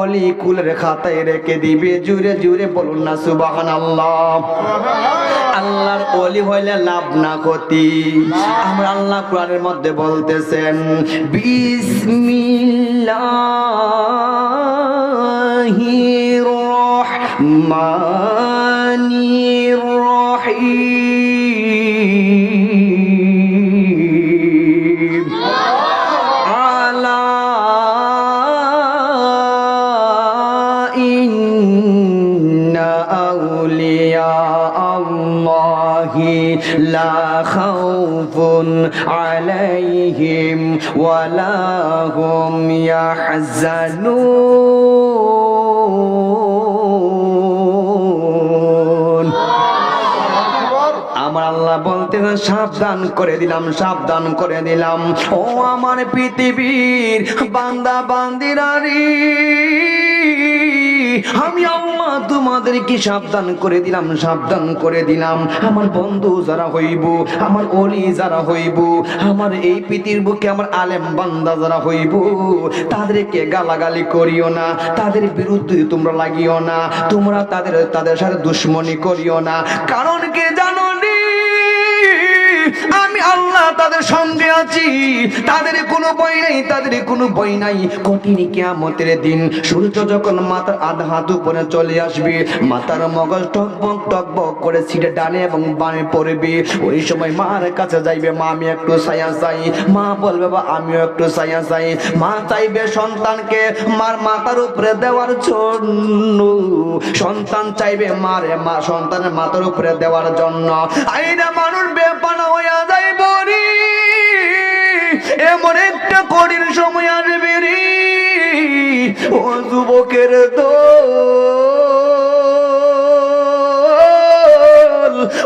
অলি কুলের খাতায় রেখে দিবে, জুড়ে জুড়ে বলুন না সুবাহান আল্লাহ আল্লাহর অলি হইলে লাভ না ক্ষতি। আমরা আল্লাহ কোরআনের মধ্যে বলতেছেন, বিসমিল্লাহির রহমানির لا خوف عليهم ولا هم يحزنون আমার আল্লাহ বলতে সাবধান করে দিলাম সাবধান করে দিলাম ও আমার পৃথিবীর বান্দা বান্দিরারি আমি আল্লাহ তোমাদেরকে সাবধান করে দিলাম, সাবধান করে দিলাম আমার বন্ধু যারা হইব, আমার অলি যারা হইব, আমার এই পৃথিবীর বুকে আমার আলেম বান্দা যারা হইব, তাদেরকে গালাগালি করিও না, তাদের বিরুদ্ধে তোমরা লাগিও না, তোমরা তাদের তাদের সাথে দুশ্মনী করিও না কারণ কে জানো নি? আমি আল্লাহ তাদের সঙ্গে আছি। তাদের কোনো বই নাই, তাদের কোনো বই নাই। কঠিন কিয়ামতের দিন, সূর্য যখন মাথার আধা হাত উপরে চলে আসবে, মাথার মগজ টকবক টকবক করে সিটে ডানে এবং বামে পড়বে। ওই সময় মার কাছে যাইবে, মা, আমি একটু ছায়া চাই। মা বলবে বা আমিও একটু ছায়া চাই। মা চাইবে সন্তানকে মার মাথার উপরে দেওয়ার জন্য। সন্তান চাইবে মারে মা, সন্তানের মাথার উপরে দেওয়ার জন্য। আইনা মানুষ বেপানা এমন একটা কঠিন সময় আসবে রে। ও যুবকের তো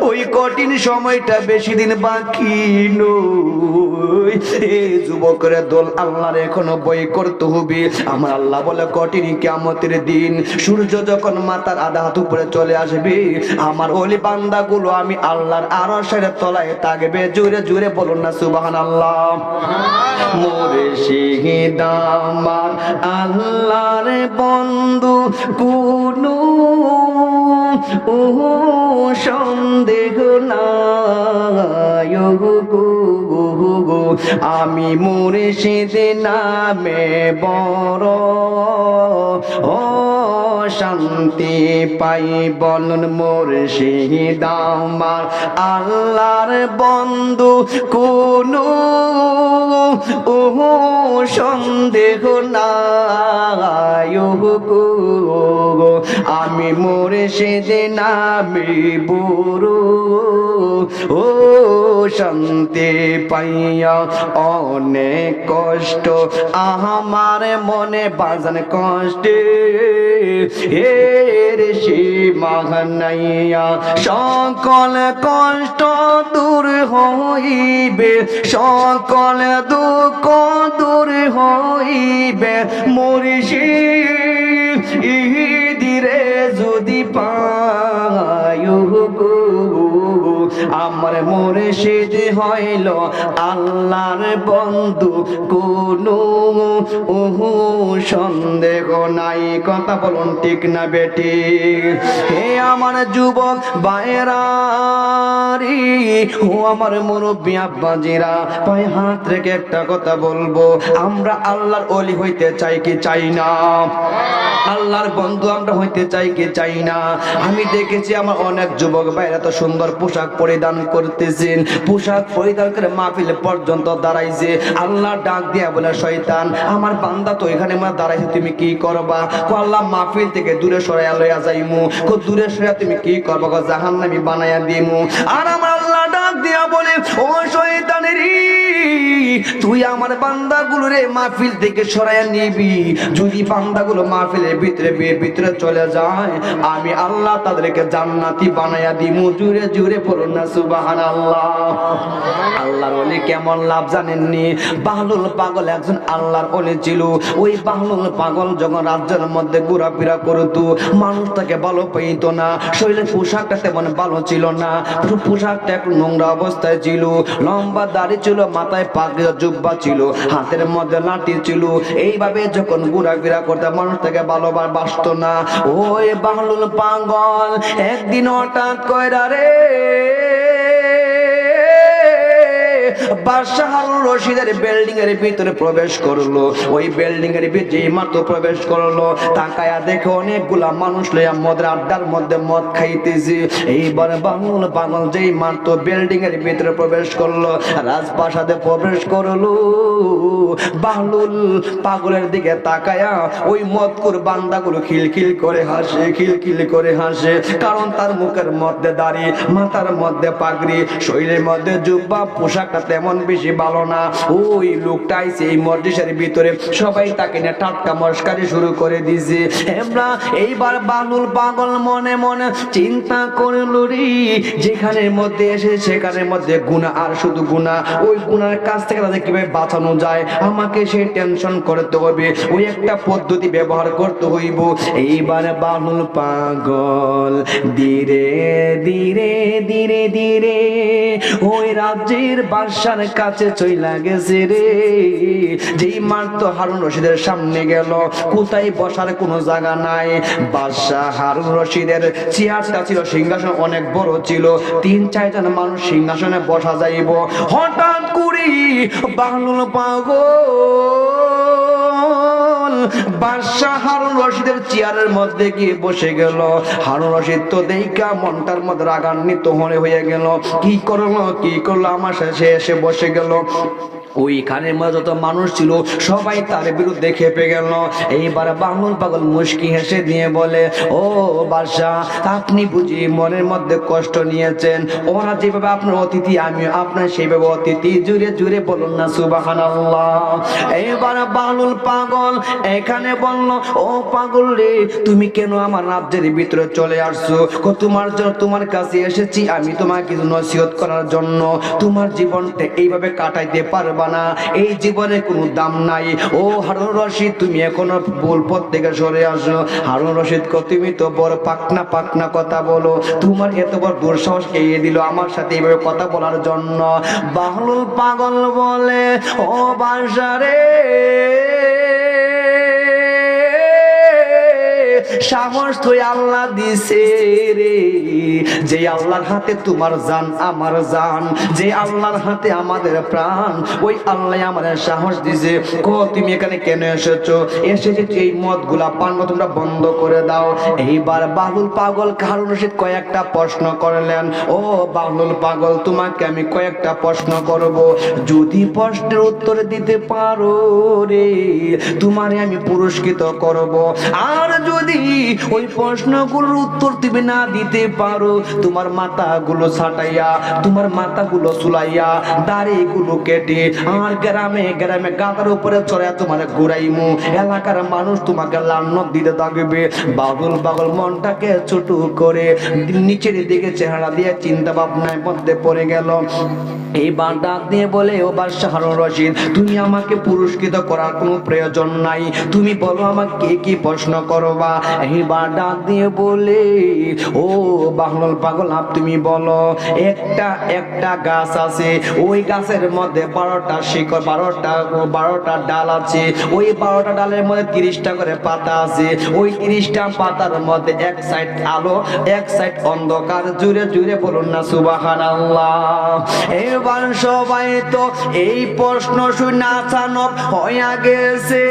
ওই কঠিন সময়টা বেশি দিন বাকি নই যুবকের দল আল্লাহর এখনও বই করতে হবে। আমার আল্লাহ বলে, কঠিন কিয়ামতের দিন সূর্য যখন মাথার আধা হাত উপরে চলে আসবে, আমার ওলি বান্দা গুলো আমি আল্লাহর আরশের তলায় থাকবে জুড়ে জুড়ে বলুন না সুবাহান আল্লাহ মোরে আল্লাহর বন্ধু কুনু ও সন্দেহ নাই গো আমি সেদিন নামে বড়। ও শান্তি পাই, বলুন মুর্শিদ আমার। আল্লাহর বন্ধু কোনো ও সন্দেহ নাই আমি মরে সেদে নামি বুড়ো ও শান্তি পাইয়া অনেক কষ্ট, আমার মনে বাজান কষ্টে। এর সীমা নাইয়া সকল কষ্ট দূর হইবে, সকল দুঃখ দূর হইবে। মরিষি ইহিদিরে যদি পায়ু আমার মোরে সেদ হইল আল্লাহর বন্ধু। কোনো ওহু সন্দেহ নাই। কথা বলুন ঠিক না বেটি? হে আমার যুবক বাইরারি, ও আমার মুরব্বী আব্বাজিরা, পায়ে হাত রেখে একটা কথা বলব। আমরা আল্লাহর অলি হইতে চাই কি চাই না? আল্লাহর বন্ধু আমরা হইতে চাই কি চাই না? আমি দেখেছি আমার অনেক যুবক ভাইরা তো সুন্দর পোশাক পরিধান করতেছেন। পোশাক পরিধান করে মাহফিল পর্যন্ত দাঁড়াইছে। আল্লাহ ডাক দিয়া বলে, শয়তান, আমার বান্দা তো এখানে দাঁড়াইছে, তুমি কি করবা? কো, আল্লাহ মাহফিল থেকে দূরে সরাইয়া লইয়া যাইমু। কো, দূরে সরাইয়া তুমি কি করবা? কো, জাহান্নামী বানাইয়া দিমু। আর আমার আল্লাহ ডাক বলে, ও শয়তানের, তুই আমার মাহফিল থেকে সরাইয়া নিবি। যদি মাহফিলের ভিতরে বিয়ের ভিতরে চলে যায়, আমি আল্লাহ তাদেরকে জান্নাতি বানাইয়া দিমু। জুড়ে জুড়ে পড়ুন না সুবাহান আল্লাহ আল্লাহর অলি কেমন লাভ জানেননি? বাহলুল পাগল একজন আল্লাহর অলি ছিল। ওই বাহলুল পাগল যখন রাজ্যের মধ্যে ঘোরাফেরা করতো, মানুষ তাকে ভালো পেইতো না। শরীরের পোশাকটা তেমন ভালো ছিল না। পোশাকটা একটু নোংরা অবস্থায় ছিল। লম্বা দাড়ি ছিল, মাথায় পাগড়ি জুব্বা ছিল, হাতের মধ্যে লাঠি ছিল। এইভাবে যখন ঘোরাফেরা করতে মানুষ থেকে ভালোবার বাসত না। ওই বাংলুল পাঙ্গল একদিন হঠাৎ কয়রা রে বাদশাহ হারুন রশিদের বিল্ডিং এর ভিতরে প্রবেশ করল। ওই বিল্ডিং এর ভিতরে মাত্র প্রবেশ করল। তাকায়া দেখে অনেকগুলা মানুষ মদের আড্ডার মধ্যে মদ খাইতেছে। এইবার পাগল যেই মাত্র বিল্ডিং এর ভিতরে প্রবেশ করল, রাজপ্রাসাদে প্রবেশ করল। বাহলুল পাগলের দিকে তাকায়া ওই মদকুর বান্দাগুলো খিলখিল করে হাসে, খিলখিল করে হাসে। কারণ তার মুখের মধ্যে দাড়ি, মাথার মধ্যে পাগড়ি, শরীরের মধ্যে জুব্বা পোশাকটা তেমন বেশি ভালো না। ওই লোকটা আইছে এই ভিতরে সবাই তাকে নিয়ে টাটকা মস্কারি শুরু করে দিছে আমরা এইবার বানুল পাগল মনে মনে চিন্তা করল রে। যেখানের মধ্যে এসে সেখানের মধ্যে গুণা আর শুধু গুণা ওই গুণার কাছ থেকে তাদের কীভাবে বাঁচানো যায়? আমাকে সেই টেনশন করতে হবে। ওই একটা পদ্ধতি ব্যবহার করতে হইব। এইবার বানুল পাগল, ধীরে ধীরে ধীরে ধীরে। ওই রাজ্যের বাদশার কাছে চইলা গেছে রে। যেই মার তো হারুন রশিদের সামনে গেল, কোথায় বসার কোনো জায়গা নাই। বাদশাহ হারুন রশিদের চেয়ারটা ছিল, সিংহাসন অনেক বড় ছিল। তিন চারজন মানুষ সিংহাসনে বসা যাইব। হঠাৎ করি বাংলুল পাগল বাদশাহ হারুন রশিদের চেয়ারের মধ্যে গিয়ে বসে গেল। হারুন রশিদ তো দেইকা মনটার মধ্যে রাগান্বিত মনে হয়ে গেল। কি করল কি করল? আমার শেষে এসে বসে গেল। ওইখানের মধ্যে যত মানুষ ছিল, সবাই তার বিরুদ্ধে খেপে গেল। এইবার বাংলুল পাগল মুশকি হেসে দিয়ে বলে, ও বাদশাহ, আপনি বুঝি মনের মধ্যে কষ্ট নিয়েছেন? ওরা যেভাবে আপনার অতিথি আমি আপনার সেইভাবে অতিথি। জুড়ে জুড়ে বলুন না সুবাহান এইবার বাংলুল পাগল এখানে বলল, ও পাগল রে, তুমি কেন আমার রাজ্যের ভিতরে চলে আসছো? তোমার জন্য তোমার কাছে এসেছি, আমি তোমাকে নসিহত করার জন্য। তোমার জীবনটা এইভাবে কাটাইতে পারবা না। এই জীবনে কোনো দাম নাই। ও হারুন রশিদ, তুমি এখনও ভুল পথ থেকে সরে আসো। হারুন রশিদ তুমি তো বড় পাকনা পাকনা কথা বলো। তোমার এত বড় দুঃসাহস খেয়ে দিল আমার সাথে এইভাবে কথা বলার জন্য? বাহলুল পাগল বলে, ও বাসারে সাহস তো আল্লাহ দিছে রে। যে আল্লাহর হাতে তোমার জান, আমার জান। যে আল্লাহর হাতে আমাদের প্রাণ, ওই আল্লাহ আমাদের সাহস দিছে। কো তুমি এখানে কেন এসেছ? এসেছে এই মদগুলা পান তোমরা বন্ধ করে দাও। এইবার বাহুল পাগল কারণ রশিদ কয়েকটা প্রশ্ন করলেন। ও বাহুল পাগল, তোমাকে আমি কয়েকটা প্রশ্ন করব। যদি প্রশ্নের উত্তর দিতে পারো রে, তোমারে আমি পুরস্কৃত করব। আর যদি ওই প্রশ্নগুলোর উত্তর তুমি না দিতে পারো। তোমার মাথাগুলো ছাটাইয়া, তোমার মাথাগুলো চুলাইয়া দাড়িগুলো কেটে আর গ্রামে গ্রামে গাদার উপরে চড়াইয়া তোমার ঘুরাইমু। এলাকার মানুষ তোমাকে লান্ন দিতে থাকবে। বাবুল বাগল মনটাকে ছোট করে নিচের দিকে চেহারা দিয়ে চিন্তা ভাবনায় মধ্যে পড়ে গেল। এইবার ডাক দিয়ে বলে, ও বাদশাহ রশিদ, তুমি আমাকে পুরস্কৃত করার কোনো প্রয়োজন নাই। তুমি বলো আমাকে কি প্রশ্ন করবা? ডাক দিয়ে বলে, ও বাহলল পাগল আপ তুমি বলো, একটা একটা গাছ আছে, ওই গাছের মধ্যে বারোটা শিকড়, বারোটা বারোটা ডাল আছে, ওই বারোটা ডালের মধ্যে তিরিশটা করে পাতা আছে, ওই তিরিশটা পাতার মধ্যে এক সাইড আলো, এক সাইড অন্ধকার, জুড়ে জুড়ে বলুন না সুবাহান আল্লাহ এবার সবাই তো এই প্রশ্ন শুনে আচানক হইয়া গেছে।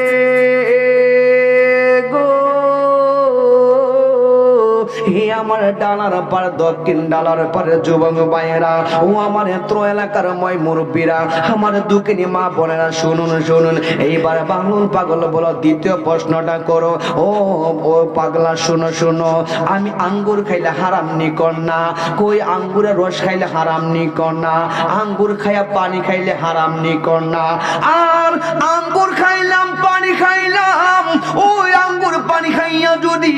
আমার ডালার পার, দক্ষিণ ডালার পারে যুবক ও আমার এলাকার ময় মুরব্বীরা, আমার মা বোনেরা, শুনুন শুনুন। এইবার বাংলুল পাগল দ্বিতীয় প্রশ্নটা করো। ও ও পাগলা, শুনো শুনো। আমি আঙ্গুর খাইলে হারাম নিকর না কই আঙ্গুরের রস খাইলে হারাম নিকর না আঙ্গুর খাইয়া পানি খাইলে হারাম নিকর না আর আঙ্গুর খাইলাম, পানি খাইলাম, ওই পানি খাই যাইয়া যদি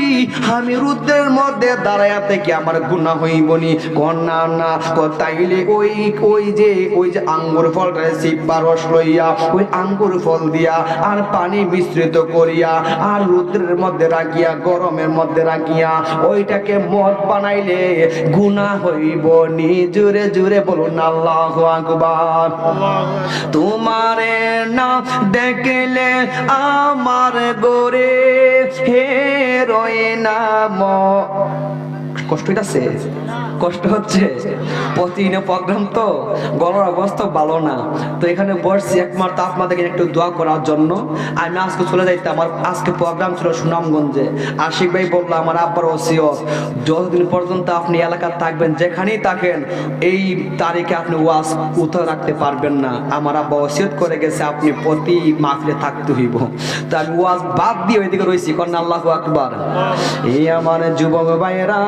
আমি রুদ্রের মধ্যে দাঁড়াইয়া থেকে আমার গুণা হইবনি? কন্যা না ক তাইলে ওই ওই যে ওই যে আঙ্গুর ফলটা সিপ্পা রস লইয়া, ওই আঙ্গুর ফল দিয়া আর পানি মিশ্রিত করিয়া আর রুদ্রের মধ্যে রাখিয়া, গরমের মধ্যে রাখিয়া, ওইটাকে মদ বানাইলে গুণা হইব নি জুড়ে জুড়ে বলুন, আল্লাহ আকবার। তোমারে না দেখলে আমার গোরে হে রয়ে না ম কষ্ট হইতাছে? কষ্ট হচ্ছে? প্রতিদিনে প্রোগ্রাম তো গলার অবস্থা ভালো না। তো এখানে বসছি একমাত্র আপনাদেরকে একটু দোয়া করার জন্য। আমি আজকে চলে যাইতাম, আমার আজকে প্রোগ্রাম ছিল সুনামগঞ্জে। আশিক ভাই বলল, আমার আব্বার ওসিয়ত, যতদিন পর্যন্ত আপনি এলাকায় থাকবেন, যেখানেই থাকেন, এই তারিখে আপনি ওয়াজ উঠে রাখতে পারবেন না। আমার আব্বা ওসিয়ত করে গেছে, আপনি প্রতি মাহফিলে থাকতে হইব। তো আমি ওয়াজ বাদ দিয়ে ওইদিকে রয়েছি কন্যা আল্লাহ আকবার। এই আমার যুবক ভাইয়েরা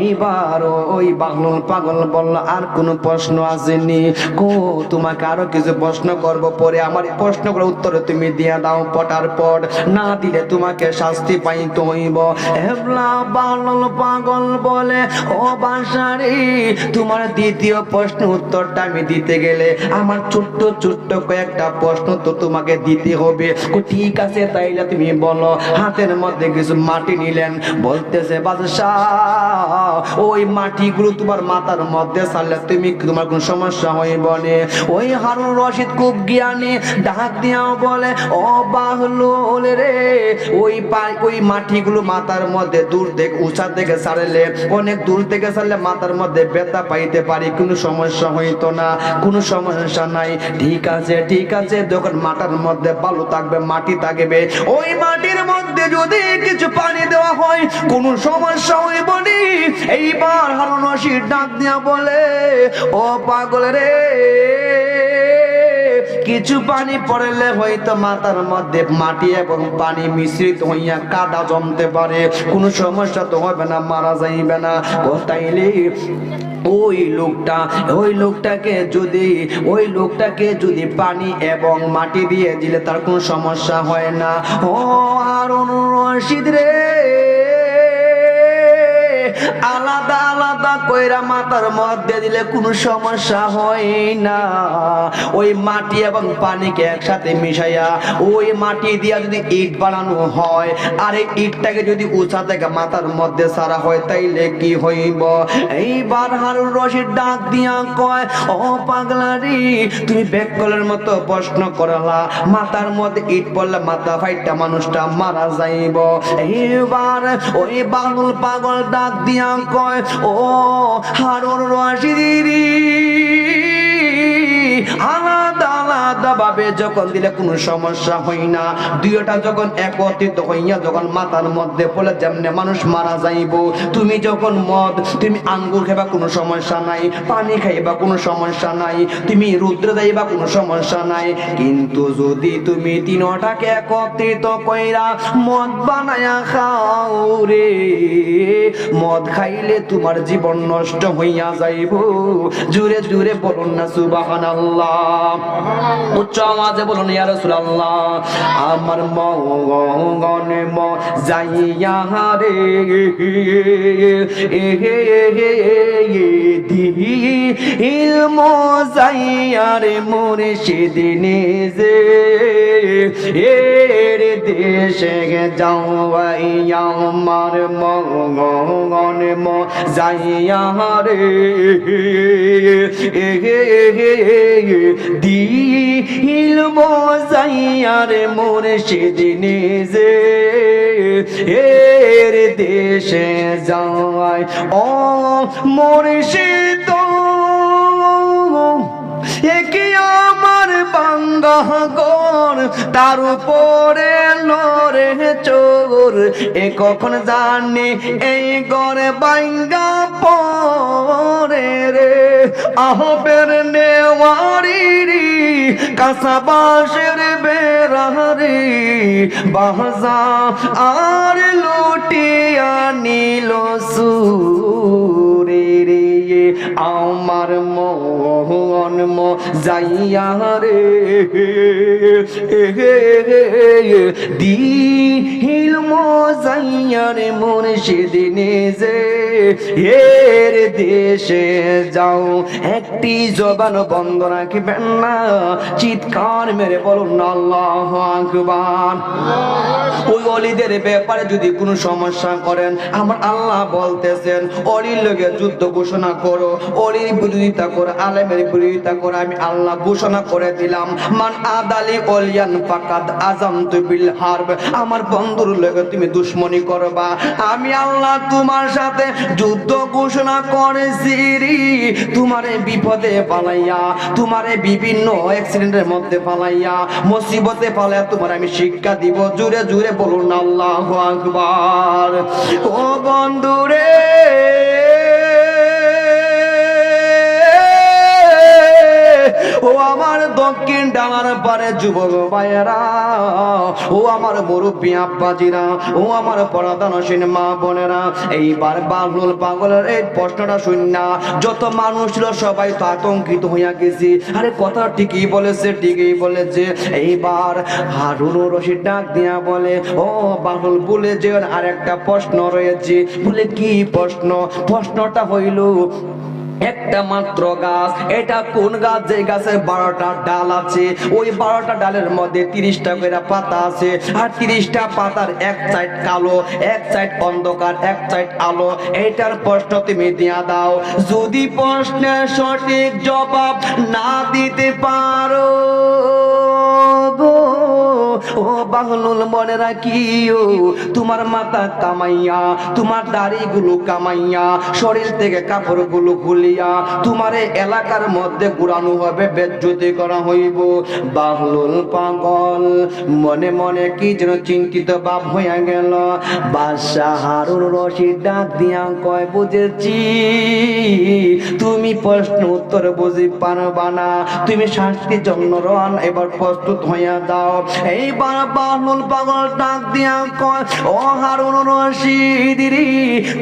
এইবার ওই বাগল পাগল বলল, আর কোনো প্রশ্ন আসেনি। কো, তোমাকে আরও কিছু প্রশ্ন করব পরে। আমার এই প্রশ্নগুলো উত্তর তুমি দিয়ে দাও পটার পট না দিলে তোমাকে শাস্তি পাইতে হইব এবলা বাগল পাগল বলে, ও বাসারি তোমার দ্বিতীয় প্রশ্ন উত্তরটা আমি দিতে গেলে আমার ছোট্ট ছোট্ট কয়েকটা প্রশ্ন তো তোমাকে দিতে হবে। ঠিক আছে, তাইলে তুমি বলো। হাতের মধ্যে কিছু মাটি নিলেন। বলতেছে, বাদশাহ ওই মাটিগুলো তোমার মাথার মধ্যে ছাড়লে তুমি তোমার কোন সমস্যা হইব নে? ওই হারুন রশিদ খুব জ্ঞানী, ডাক দিয়াও বলে, ও রে, ওই ওই মাথার মধ্যে দূর উঁচা থেকে অনেক দূর থেকে মাথার মধ্যে পাইতে পারি, কোনো সমস্যা হইতো না, কোনো সমস্যা নাই। ঠিক আছে ঠিক আছে, যখন মাটার মধ্যে বালু থাকবে, মাটি থাকবে, ওই মাটির মধ্যে যদি কিছু পানি দেওয়া হয়, কোনো সমস্যা হইব নি এইবার হারুন রশিদ ডাক দিয়া বলে, ও পাগল রে, কিছু পানি পড়লে হয়তো মাথার মধ্যে মাটি এবং পানি মিশ্রিত হইয়া কাদা জমতে পারে। কোনো সমস্যা তো হবে না, মারা যাইবে না। ও তাইলে ওই লোকটা, ওই লোকটাকে যদি, ওই লোকটাকে যদি পানি এবং মাটি দিয়ে দিলে তার কোনো সমস্যা হয় না। ও আর রশিদ রে আলাদা আলাদা কইরা মাথার মধ্যে দিলে কোনো সমস্যা হয় না। ওই মাটি এবং পানিকে একসাথে মিশাইয়া ওই মাটি দিয়া যদি ইট বানানো হয়, আর এই ইটটাকে যদি উঁচা থেকে মাথার মধ্যে সারা হয়, তাইলে কি হইব? এইবার হারুন রশিদ ডাক দিয়া কয়, ও পাগলারি তুমি বেকলের মতো প্রশ্ন করালা। মাথার মধ্যে ইট পড়লে মাথা ফাইটা মানুষটা মারা যাইব। এইবার ওই বাঙুল পাগল ডাক দিয়া কয় ও হারুন রশিদি আলাদা আলাদা ভাবে যখন দিলে কোনো সমস্যা হয় না। দুইটা যখন একত্রিত হইয়া যখন মাথার মধ্যে পড়লে যেমনে মানুষ মারা যাইব, তুমি যখন মদ, তুমি আঙ্গুর খাইবা কোনো সমস্যা নাই, পানি খাইবা কোনো সমস্যা নাই, তুমি রুদ্র যাইবা কোনো সমস্যা নাই। কিন্তু যদি তুমি তিনটাকে একত্রিত কইরা মদ বানায়া খাও রে, মদ খাইলে তোমার জীবন নষ্ট হইয়া যাইব। জুড়ে জুড়ে বলুন না সুবহানাল্লাহ। উচ্চ আওয়াজে বলুন, ইয়া রাসূলুল্লাহ, আমার মগনে ম যাইয়া রে, এ হে হে দি ইলম যাইয়া রে মুর্শিদ নিজে এর দেশে যাওয়াইয়া আমার মগনে ম যাইয়া রে, এ হে হে দিল মজাইয়ার মুর্শিদ নিজে। এর দেশে যায় ও মুর্শিদ একে আমার বাঙ্গাগর তার উপরে লরে চোর। এ কখন জানি এই গড়ে বাঙ্গা পরে রে। আহবের নেওয়ারি কাসাবাসের বেড়ারে বাহজা আর লুটিয়া নীল সুরে। রে আমার মোহন মো যাইয়া রে। দিল মো দুনিয়ার মুর্শিদ নিজে এর দেশে যাও, একটি জবান বন্ধ রাখবেন না। চিৎকার মেরে বলুন আল্লাহ ওই অলিদের ব্যাপারে যদি কোনো সমস্যা করেন, আমার আল্লাহ বলতেছেন, অলির লোকে যুদ্ধ ঘোষণা করো, অলির বিরোধিতা করো, আলেমের বিরোধিতা করো, আমি আল্লাহ ঘোষণা করে দিলাম। মান আদালি অলিয়ান ফাকাদ আজাম বিল আমার বন্ধুর লোকে তুমি দুশ্মনী করবা। আমি আল্লাহ তোমার সাথে যুদ্ধ ঘোষণা করেছি। তোমারে বিপদে পালাইয়া তোমারে বিভিন্ন অ্যাক্সিডেন্টের মধ্যে পালাইয়া মুসিবতে পালাইয়া তোমার আমি শিক্ষা দিব। জুড়ে জুড়ে বলুন আল্লাহ আকবার। ও বন্ধুরে ও আমার দক্ষিণ ডানার পারে যুবক ভাইয়েরা, ও আমার মুরব্বী আব্বাজিরা, ও আমার পরাদানসীন মা বোনেরা, এইবার বাবলুল পাগলের এই প্রশ্নটা শুননা যত মানুষ ছিল সবাই তো আতঙ্কিত হইয়া গেছি। আরে কথা ঠিকই বলেছে ঠিকই বলেছে। এইবার হারুন রশিদ ডাক দিয়া বলে, ও বাবুল বলে যে আর একটা প্রশ্ন রয়েছে। বলে কি প্রশ্ন? প্রশ্নটা হইল একটা মাত্র গাছ। এটা কোন গাছ? যে গাছের বারোটা ডাল আছে, ওই বারোটা ডালের মধ্যে তিরিশটা করে পাতা আছে। আর তিরিশটা পাতার এক সাইড কালো, এক সাইড অন্ধকার, এক সাইড আলো। এটার প্রশ্ন তুমি দিয়া দাও। যদি প্রশ্নের সঠিক জবাব না দিতে পারো ও বাংলুল মনে রাখিও, তোমার মাথা কামাইয়া, তোমার দাড়িগুলো কামাইয়া, শরীর থেকে কাপড়গুলো খুলিয়া, তোমার এলাকার মধ্যে ঘুরানো হবে, বেজ্জতি করা হইব। বাহলুল পাগল, মনে মনে কি যেন চিন্তিত বাপ হইয়া গেল। বাদশাহ হারুন রশিদ ডাক দিয়া কয়, বুঝেছি, তুমি প্রশ্ন উত্তর বুঝি পারবা না। তুমি শাস্তির জন্য রন, এবার প্রস্তুত হইয়া দাও পাগল ডাক দিয়া কয়, ও হারুন রশিদিরি,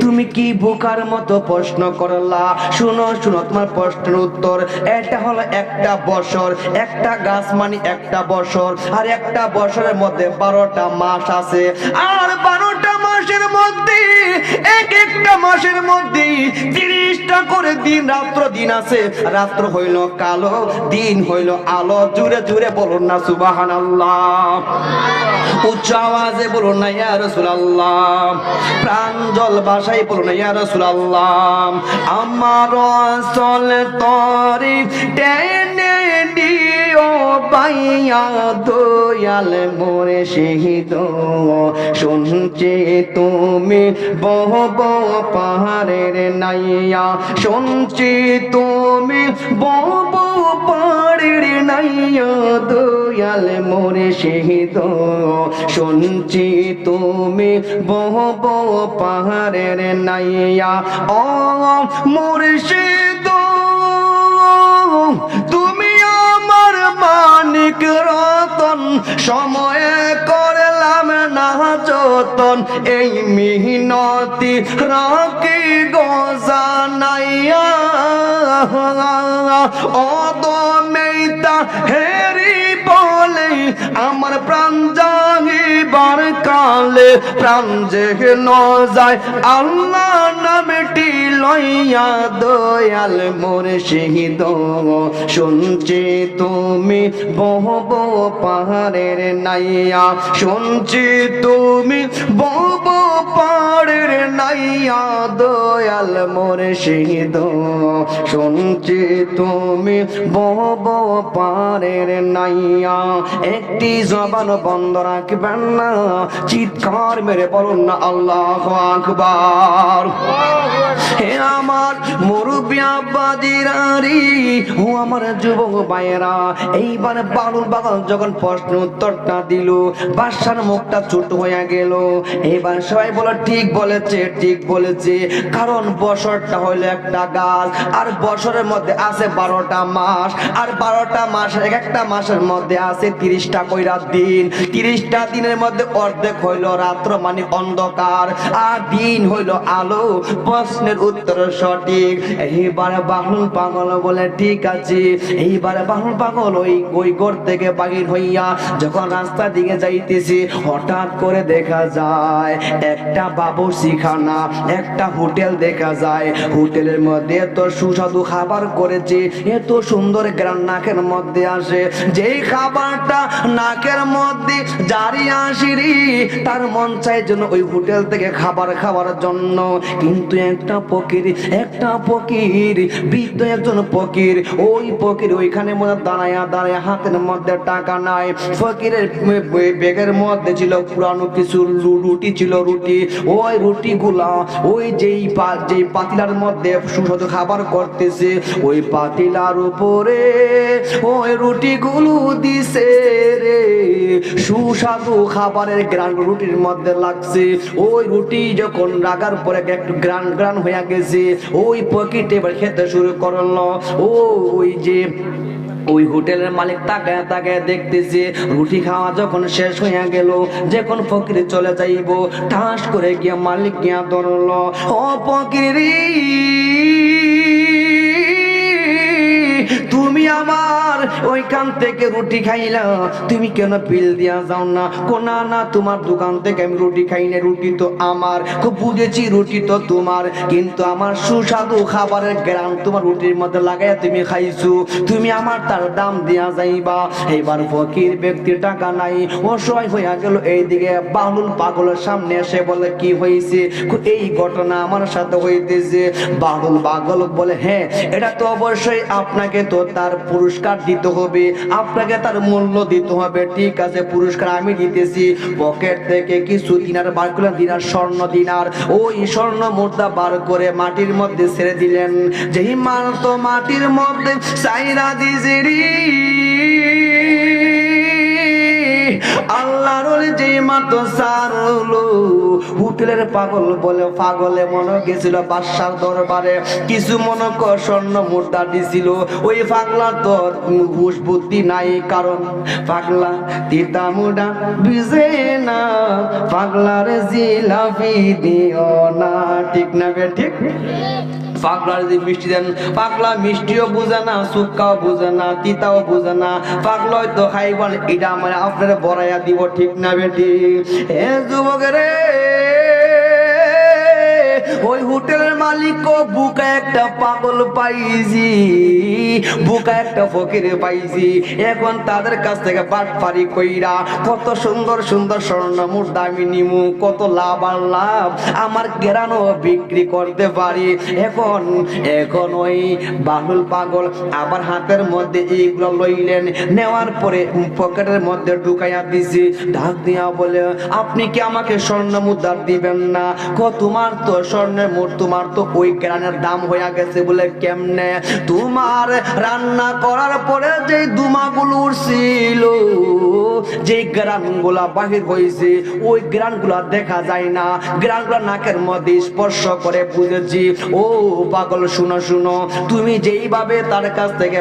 তুমি কি বোকার মতো প্রশ্ন করলা? শুনো শুনো, তোমার প্রশ্নের উত্তর। এটা হলো একটা বছর, একটা গাছ মানে একটা বছর, আর একটা বছরের মধ্যে বারোটা মাস আছে। আর বারোটা মাসের মধ্যে, এক একটা মাসের মধ্যে তিরিশটা করে দিন, রাত্র দিন আছে। রাত্র হইল কালো, দিন হইল আলো। জুড়ে জুড়ে বলুন না সুবাহান উচ্চ আওয়াজে বলুন না, ইয়া রাসূলুল্লাহ। প্রাঞ্জল ভাষায় বলুন না, ইয়া রাসূলুল্লাহ। আমার চল তরি টেনে দিও পাইয়া দয়াল মোরে শহীদ শুনছে তুমি বহব পাহাড়ের নাইয়া। শুনছি তুমি বহব পাহাড়ের নাইয়া দয়াল মোরে শহীদ শুনছি তুমি বহব পাহাড়ের নাইয়া। ও মুর্শিদ তুমি আমার মানিক রতন সময়ে করলাম না যতন। এই মিহিনতি রাখি অত মেইতা হেরি আমার প্রাণ জাহিবার কালে প্রাণ যে ন যায় আল্লাহ নামটি লইয়া দয়াল মোর শহীদ শুনছি তুমি বহব পাহাড়ের নাইয়া, শুনছি তুমি বহব পাহাড়ের নাইয়া, দয়াল মোর শহীদ শুনছি তুমি বহব পাহাড়ের নাইয়া একটি জবান বন্ধ রাখবেন না। চিৎকার মেরে বলুন না, আল্লাহ আকবার। হে আমার মুরব্বী আব্বাজিরারি ও আমার যুবক ভাইয়েরা, এইবার বালুর বাগান যখন প্রশ্ন উত্তরটা দিল, বাদশার মুখটা ছোট হয়ে গেল। এবার সবাই বলো, ঠিক বলেছে ঠিক বলেছে। কারণ বছরটা হলো একটা গাছ, আর বছরের মধ্যে আছে বারোটা মাস, আর বারোটা মাস এক একটা মাসের মধ্যে আছে তিরিশটা কইরা দিন। তিরিশটা দিনের মধ্যে অর্ধেক হইল রাত্র মানে অন্ধকার। আর দিন হইল আলো। প্রশ্নের উত্তর সঠিক। এইবারে বাহুল পাগল বলে, ঠিক আছে। এইবারে বাহুল পাগল ওই ওই ঘর থেকে বাহির হইয়া যখন রাস্তা দিকে যাইতেছে, হঠাৎ করে দেখা যায়, একটা বাবু শিখানা, একটা হোটেল দেখা যায়। হোটেলের মধ্যে এত সুস্বাদু খাবার করেছে, এত সুন্দর গ্রান নাকের মধ্যে আসে। যেই খাবারটা নাকের মধ্যে জারি আসিরি তার মন চাই জন্য ওই হোটেল থেকে খাবার খাওয়ার জন্য। কিন্তু একটা পকির একটা পকির বৃদ্ধ একজন পকির ওই পকির ওইখানে মধ্যে দাঁড়ায়া, দাঁড়ায় হাতের মধ্যে টাকা নাই। ফকিরের বেগের মধ্যে ছিল পুরানো কিছু রুটি ছিল রুটি। ওই রুটি গুলা ওই যেই যেই পাতিলার মধ্যে সুস্বাদু খাবার করতেছে, ওই পাতিলার উপরে ওই রুটি গুলো দিছে। রে। সুস্বাদু খাবারের রুটির মধ্যে লাগছে। ওই রুটি যখন রাগার পরে একটু গ্রান গ্রান হয়ে গেছে, ওই পকেট এবার খেতে শুরু করল। ওই যে ওই হোটেলের মালিক তাকায় তাকায় দেখতেছে, রুটি খাওয়া যখন শেষ হইয়া গেল, যখন ফকির চলে যাইব, ঠাস করে গিয়া মালিক গিয়া ধরলো, ও ফকির তুমি আমার ওইখান থেকে রুটি খাইলা। তুমি কেন বিল দিয়া যাও না? কোনা না, তোমার দোকান থেকে আমি রুটি খাই না রুটি তো আমার। খুব বুঝেছি রুটি তো তোমার। কিন্তু আমার সুস্বাদু খাবারের গ্রাম তোমার রুটির মধ্যে লাগাইয়া তুমি খাইছো। তুমি আমার তার দাম দিয়া যাইবা। এবার ফকির ব্যক্তির টাকা নাই। অসহায় হইয়া গেল এইদিকে। বাহুল পাগলের সামনে এসে বলে, কি হয়েছে এই ঘটনা আমার সাথে হইতেছে। বাহুল পাগল বলে হ্যাঁ এটা তো অবশ্যই আপনাকে তো তার পুরস্কার দিতে হবে। আপনাকে তার মূল্য দিতে হবে। ঠিক আছে, পুরস্কার আমি দিতেছি। পকেট থেকে কিছু দিনার বার করলেন দিনার স্বর্ণ দিনার। ওই স্বর্ণ মুদ্রা বার করে মাটির মধ্যে ছেড়ে দিলেন। যেই মান তো মাটির মধ্যে সাইরা দিজিরি আল্লাহর যেই মাত্র সারলো হোটেলের পাগল বলে, পাগলে মনে গেছিল বাদশার দরবারে। কিছু মনে কর, স্বর্ণ মুদ্রা দিছিল ওই পাগলা তো হুশ বুদ্ধি নাই, কারণ পাগলা তিতা মুডা বিজে না। পাগলার জিলাপি দিও না, ঠিক না বে ঠিক? পাগলার যে মিষ্টি দেন, পাগলা মিষ্টিও বুঝে না, সুক্কাও বুঝে না, তিতাও বুঝে না। পাগলা হয়তো বল এটা আমার আপনার বড়াইয়া দিব, ঠিক না বেটি? হে যুবকের ওই হোটেলের মালিক বুকা একটা পাগল পাইছি বুকা একটা ফকিরে পাইছি এখন তাদের কাছ থেকে বাটপারি কইরা কত সুন্দর সুন্দর স্বর্ণ মুদ্রা আমি নিমু, কত লাভ আর লাভ আমার কেরানো বিক্রি করতে পারি। এখন এখন ওই বাহুল পাগল আবার হাতের মধ্যে এইগুলো লইলেন, নেওয়ার পরে পকেটের মধ্যে ঢুকাইয়া দিছি। ঢাক দিয়া বলে, আপনি কি আমাকে স্বর্ণ মুদ্রা দিবেন না? ক তোমার তো স্বর্ণের মোট তোমার তো ওই গ্রানের দাম হইয়া গেছে বলে কেমনে? তোমার রান্না করার পরে যে দুমাগুলো উঠছিল যে গ্রানগুলা বাহির হয়েছে ওই গ্রানগুলা দেখা যায় না। গ্রানগুলা নাকের মধ্যে স্পর্শ করে বুঝেছি। ও পাগল, শুনো শুনো, তুমি যেইভাবে তার কাছ থেকে,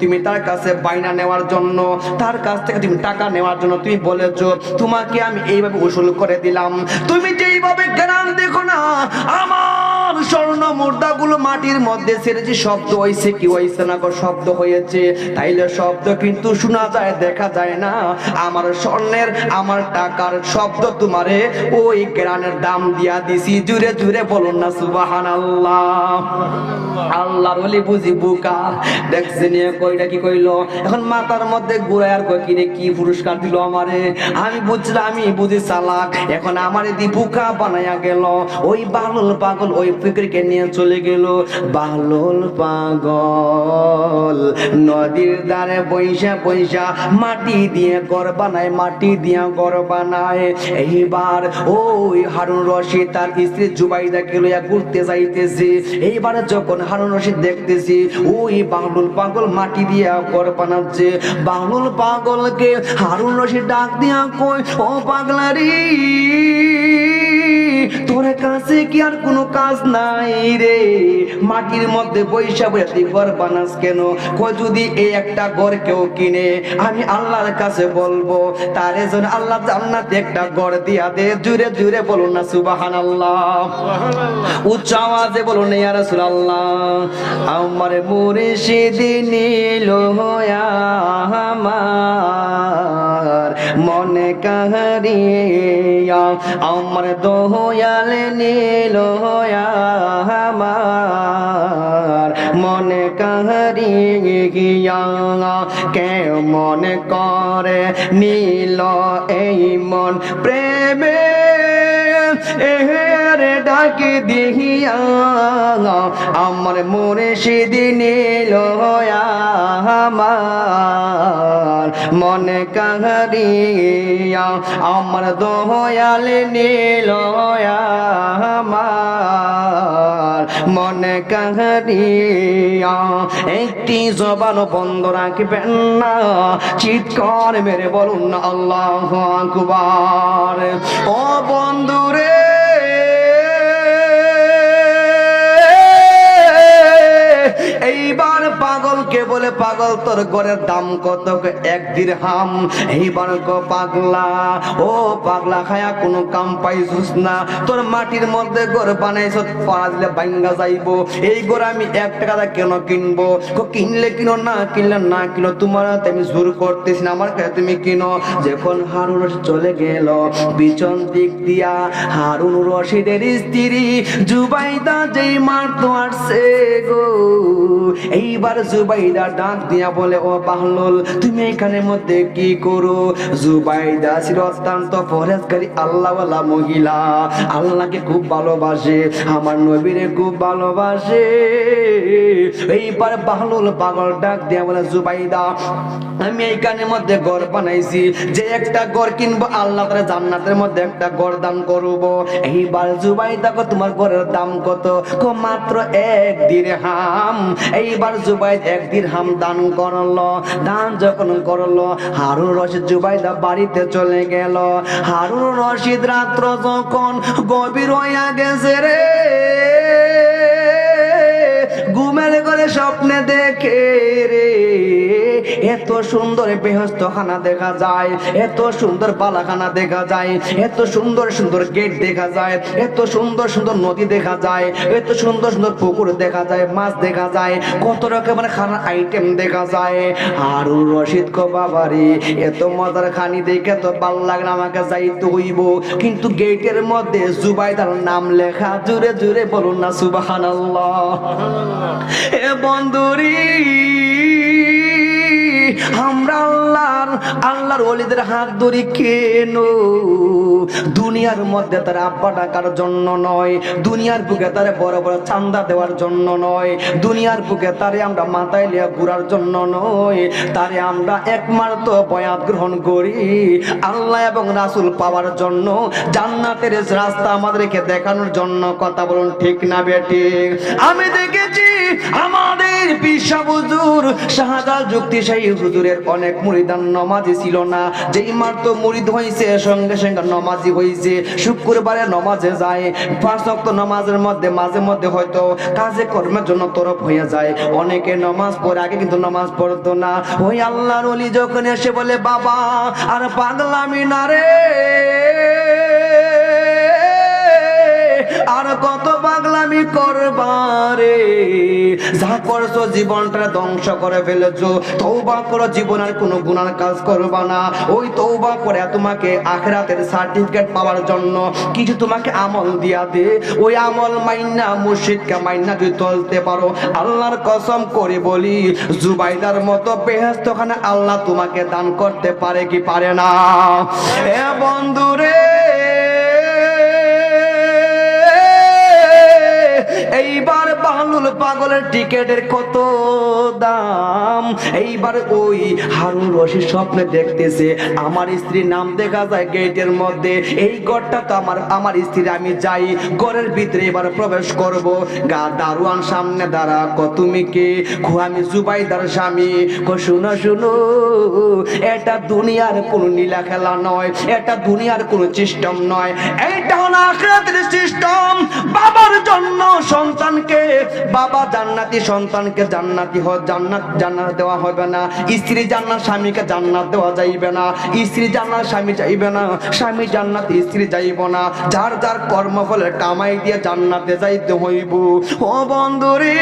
তুমি তার কাছে বাইনা নেওয়ার জন্য, তার কাছ থেকে তুমি টাকা নেওয়ার জন্য তুমি বলেছ, তোমাকে আমি এইভাবে উসুল করে দিলাম। তুমি যেইভাবে গ্রাম দেখো না Come on. আমার স্বর্ণ মুদ্রাগুলো মাটির মধ্যে ছেড়েছি, শব্দ হয়েছে, কি হয়েছে না শব্দ হয়েছে। তাইলে শব্দ কিন্তু শোনা যায়, দেখা যায় না। আমার স্বর্ণের, আমার টাকার শব্দ তোমারে ওই গ্রানের দাম দিয়া দিছি। জুড়ে জুড়ে বলুন না সুবাহান আল্লাহ আল্লাহর বলি বুঝি বুকা। দেখছি নিয়ে কইটা কি কইলো? এখন মাথার মধ্যে ঘুরে আর কই কিনে কি পুরস্কার দিল আমারে? আমি বুঝলাম আমি বুঝি চালাক। এখন আমারে দি বুকা বানায়া গেল। ওই বাহলুল পাগল, ওই ফিকরিকে নিয়ে চলে গেল? বাহলুল পাগল। নদীর ধারে বৈশা বৈশা মাটি দিয়ে ঘর বানায়, মাটি দিয়ে ঘর বানায়। এইবার ওই হারুন রশিদ তার স্ত্রী জুবাইদাকে লইয়া ঘুরতে যাইতেছে। এইবার যখন হারুন রশিদ দেখতেছি, ওই বাংলুল পাগল মাটি দিয়া ঘর বানাচ্ছে। বাংলুল পাগলকে হারুন রশিদ ডাক দিয়া কই ও পাগলারি, তোর কাছে কি আর কোনো কাজ নাই রে। মাটির মধ্যে বৈশা বৈশা ঘর বানাস কেন? কয় যদি এই একটা ঘর কেউ কিনে আমি আল্লাহর কাছে বলব তার জন্য আল্লাহ জান্নাতে একটা ঘর দিয়া দে। জুড়ে জুড়ে বলুন না সুবাহান আল্লাহ উচ্চ আওয়াজে বলুন ইয়া রাসূলুল্লাহ। আমার মুর্শিদ নীল হয়া আমার মনে কাহারিয়া আমার দোয়াল নীল আমার মনে কে কেমন করে নীল এই মন প্রেমে ডাকি দিহিয়া আমার মনে সেদিন এলো আমার মনে কাহারিয়া আমার দোয়াল নীল আমার মনে কাহারিয়া একটি জবান বন্ধ রাখবেন না, চিৎকার মেরে বলুন না আল্লাহ আকবার। ও বন্ধুরে বলে, পাগল, তোর ঘরের দাম কত এক হাম এইবার গো পাগলা, ও পাগলা খায়া কোনো কাম পাইছিস না। তোর মাটির মধ্যে ঘর বানাইছ পাড়া দিলে ভাঙ্গা যাইবো। এই ঘর আমি এক টাকা কেন কিনবো? কিনলে কিনো, না কিনলে না কিনো? তোমার আমি জোর করতেছি না, আমার কাছে তুমি কিনো। যখন হারুন চলে গেল, পিছন দিক দিয়া হারুন রশিদের স্ত্রী জুবাইদা যেই মারতো আসছে গো। এইবার জুবাইদা ডাক দিয়া বলে, ও বাহলুল, তুমি এখানে মধ্যে কি করো? জুবাইদা ছিল অত্যন্ত ফরেজকারী আল্লাহওয়ালা মহিলা। আল্লাহকে খুব ভালোবাসে, আমার নবীরে খুব ভালোবাসে। এইবার বাহলুল পাগল ডাক দিয়া বলে, জুবাইদা, আমি এইখানের মধ্যে ঘর বানাইছি। যে একটা ঘর কিনবো, আল্লাহ তাআলা জান্নাতের মধ্যে একটা ঘর দান করব। এইবার জুবাইদা কো, তোমার ঘরের দাম কত? কো, মাত্র এক দিরহাম। এইবার জুবাইদ এক দিরহাম দান করল, দান যখন করল, হারুন রশিদ জুবাইদা বাড়িতে চলে গেল। হারুন রশিদ রাত্র যখন গভীর হইয়া গেছে রে, ঘুমের করে স্বপ্নে দেখে রে। এত সুন্দর বেহস্ত খানা দেখা যায়, এত সুন্দর বালাখানা দেখা যায়, এত সুন্দর সুন্দর গেট দেখা যায়, এত সুন্দর সুন্দর নদী দেখা যায়, এত সুন্দর সুন্দর পুকুর দেখা যায়, মাছ দেখা যায়, কত রকমের খানার আইটেম দেখা যায়। আর রশিদ কো বাবারে, এত মজার খানি দেখে তো ভালো লাগে না আমাকে যাইতে হইব। কিন্তু গেটের মধ্যে জুবাইদার নাম লেখা, জুড়ে জুড়ে বলুন না সুবহানাল্লাহ। এ বন্ধুরি আমরা আল্লাহর আল্লাহর ওলিদের হাত ধরি কেন? দুনিয়ার মধ্যে তার আব্বা ডাকার জন্য নয়, দুনিয়ার বুকে তারে বড় বড় চান্দা দেওয়ার জন্য নয়, দুনিয়ার বুকে তারে আমরা মাথায় লিয়া ঘুরার জন্য নয়, তারে আমরা একমাত্র বয়াত গ্রহণ করি আল্লাহ এবং রাসূল পাওয়ার জন্য। জান্নাতের রাস্তা আমাদেরকে দেখানোর জন্য কথা বলুন, ঠিক না বেটি আমি দেখেছি আমাদের বিশ্ব হুজুর শাহজাল যুক্তি সেই হুজুরের অনেক মুরিদান নমাজি ছিল না। যেই মাত্র মুরিদ হইছে, সঙ্গে সঙ্গে নমাজি হইছে। শুক্রবারে নমাজে যায় ওয়াক্ত নমাজের মধ্যে, মাঝে মধ্যে হয়তো কাজে কর্মের জন্য তরফ হয়ে যায়। অনেকে নমাজ পড়ে, আগে কিন্তু নমাজ পড়তো না। ওই আল্লাহর অলি যখন এসে বলে, বাবা, আর পাগলামি না রে। আর কত পাগলামি করবারে। যা করছ জীবনটা ধ্বংস করে ফেলেছো। তৌবা করো জীবনের কোনো গুনার কাজ করবা না। ওই তৌবা করে তোমাকে আখরাতের সার্টিফিকেট পাওয়ার জন্য কিছু তোমাকে আমল দিয়া দে। ওই আমল মাইন্না মুর্শিদকে মাইন্না যদি চলতে পারো। আল্লাহর কসম করে বলি, জুবাইদার মতো বেহেস্তখানে আল্লাহ তোমাকে দান করতে পারে কি পারে না? এ বন্ধুরে এইবার বাহলুল পাগলের টিকেটের কত দাম। এইবার ওই হারুন রশিদ স্বপ্নে দেখতেছে, আমার স্ত্রীর নাম দেখা যায় গেটের মধ্যে। এই ঘরটা তো আমার আমার স্ত্রী আমি যাই ঘরের ভিতরে এবার প্রবেশ করব। গা দারোয়ান সামনে দাঁড়া তুমি কে? খো আমি জুবাইদার স্বামী। শুনো শুনো, এটা দুনিয়ার কোনো নীলা খেলা নয়, এটা দুনিয়ার কোনো সিস্টেম নয়। এইটা হলো আখরাতের সিস্টেম বাবার জন্য সন্তানকে, বাবা জান্নাতি সন্তানকে জান্নাতি হ জান্নাত জান্নাত দেওয়া হবে না। স্ত্রী জান্নাত, স্বামীকে জান্নাত দেওয়া যাইবে না। স্ত্রী জান্নাত, স্বামী যাইবে না। স্বামী জান্নাত, স্ত্রী যাইব না। যার যার কর্মফলের কামাই দিয়ে জান্নাতে যাইতে হইব। ও বন্ধুরে!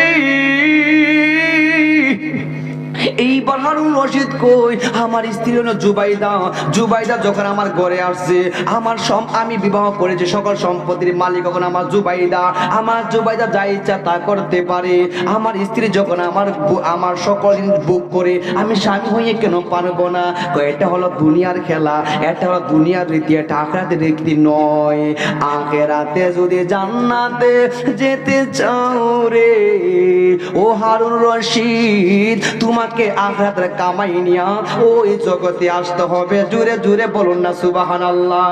এইবার হারুন রশিদ কই? আমার স্ত্রী হলো জুবাইদা। জুবাইদা যখন আমার ঘরে আসছে, আমার সম আমি বিবাহ করেছি, সকল সম্পত্তির মালিক যখন আমার জুবাইদা। আমার জুবাইদা যা ইচ্ছা তা করতে পারে। আমার স্ত্রী যখন আমার আমার সকল জিনিস বুক করে, আমি স্বামী হয়ে কেন পারব না? এটা হলো দুনিয়ার খেলা, এটা হলো দুনিয়ার রীতি, এটা আখেরাতের রীতি নয়। আখেরাতে যদি জান্নাতে যেতে চাও রে, ও হারুন রশিদ, তোমাকে আখরাতের কামাই নিয়া ওই জগতে আসতে হবে। জুড়ে জুড়ে বলুন না সুবাহান আল্লাহ